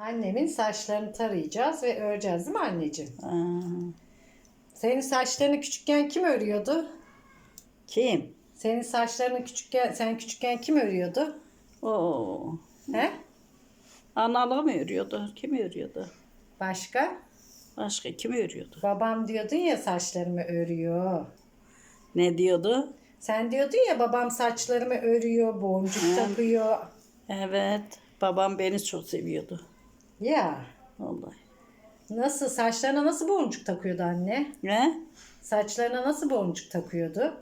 Annemin saçlarını tarayacağız ve öreceğiz değil mi anneciğim? Aa, Senin saçlarını küçükken kim örüyordu? kim? Senin saçlarını küçükken, sen küçükken kim örüyordu? Oo. He? Analı mı örüyordu? Kim örüyordu? Başka? Başka kim örüyordu? Babam diyordun ya saçlarımı örüyor. Ne diyordu? Sen diyordun ya babam saçlarımı örüyor, boncuk takıyor. Evet. Babam beni çok seviyordu. Ya Vallahi. nasıl saçlarına nasıl boncuk takıyordu anne? Ne? Saçlarına nasıl boncuk takıyordu?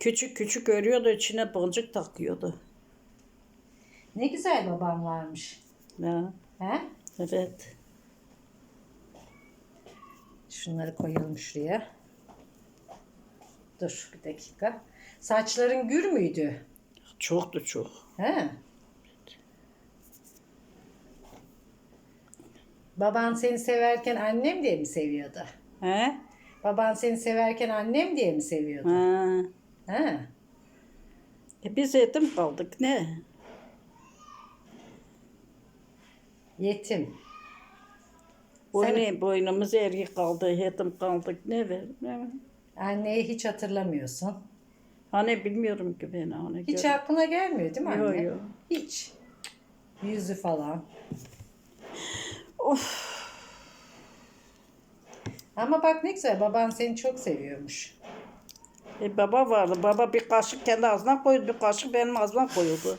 Küçük küçük örüyordu içine boncuk takıyordu. Ne güzel babam varmış. Ya. He? Evet. Şunları koyalım şuraya. Dur bir dakika. Saçların gür müydü? Çoktu çok. He? Baban seni severken annem diye mi seviyordu? He? Baban seni severken annem diye mi seviyordu? Ha. He? E biz yetim kaldık ne? Yetim. Boynu, boynumuz ergi kaldı, yetim kaldık ne ver? Ne? Anneyi hiç hatırlamıyorsun. Hani bilmiyorum ki ben hani. Hiç aklına gelmiyor değil mi Yo, anne? yo. Hiç. Yüzü falan. Of. Ama bak ne güzel baban seni çok seviyormuş. E baba vardı. Baba bir kaşık kendi ağzına koydu, bir kaşık benim ağzıma koyuyordu.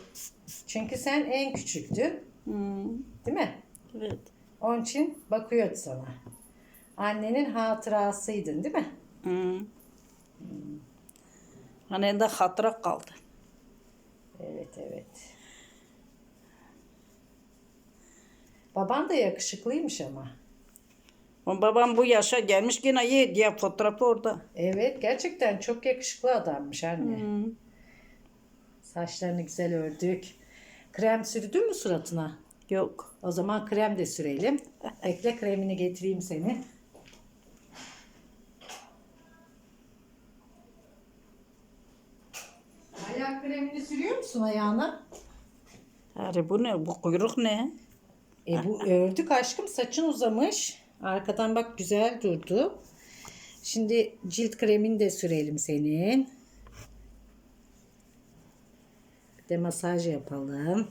Çünkü sen en küçüktün. Hmm. Değil mi? Evet. Onun için bakıyordu sana. Annenin hatırasıydın değil mi? Hmm. Hani de hatıra kaldı. Evet evet. Baban da yakışıklıymış ama. Babam bu yaşa gelmiş gene iyi diye fotoğrafı orada. Evet gerçekten çok yakışıklı adammış anne. Hmm. Saçlarını güzel ördük. Krem sürdün mü suratına? Yok. O zaman krem de sürelim. Bekle kremini getireyim seni. Ayak kremini sürüyor musun ayağına? Hani bu ne? Bu kuyruk ne? E bu ördük aşkım saçın uzamış. Arkadan bak güzel durdu. Şimdi cilt kremini de sürelim senin. Bir de masaj yapalım.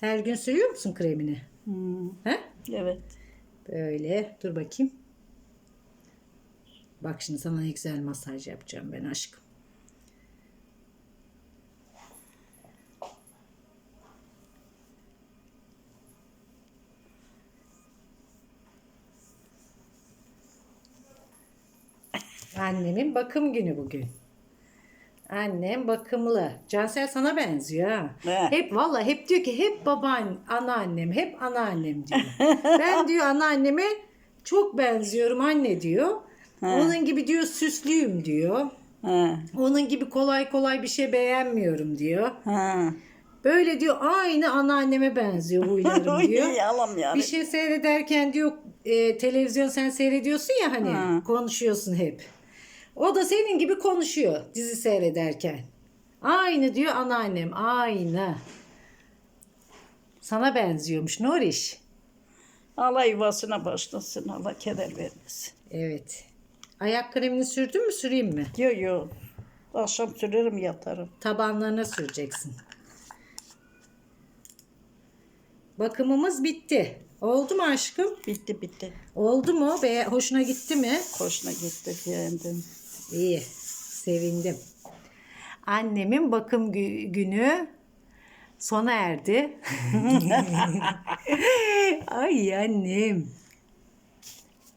Her gün sürüyor musun kremini? Hmm. He? Evet. Böyle. Dur bakayım. Bak şimdi sana güzel masaj yapacağım ben aşkım. Annemin bakım günü bugün. Annem bakımlı. Cansel sana benziyor ha. He. Hep valla hep diyor ki hep baban, anneannem, hep anneannem diyor. ben diyor anneanneme çok benziyorum anne diyor. Onun gibi diyor süslüyüm diyor. Ha. Onun gibi kolay kolay bir şey beğenmiyorum diyor. Ha. Böyle diyor aynı anneanneme benziyor huylarım diyor. Yalan yani. Bir şey seyrederken diyor e, televizyon sen seyrediyorsun ya hani Ha. konuşuyorsun hep. O da senin gibi konuşuyor dizi seyrederken. Aynı diyor anneannem aynı. Sana benziyormuş Nuriş. Allah yuvasına başlasın. Allah keder vermesin. Evet. Ayak kremini sürdün mü süreyim mi? Yok yok. Akşam sürerim yatarım. Tabanlarına süreceksin. Bakımımız bitti. Oldu mu aşkım? Bitti bitti. Oldu mu? Be hoşuna gitti mi? Hoşuna gitti. Beğendim. İyi. Sevindim. Annemin bakım gü- günü sona erdi. Ay annem.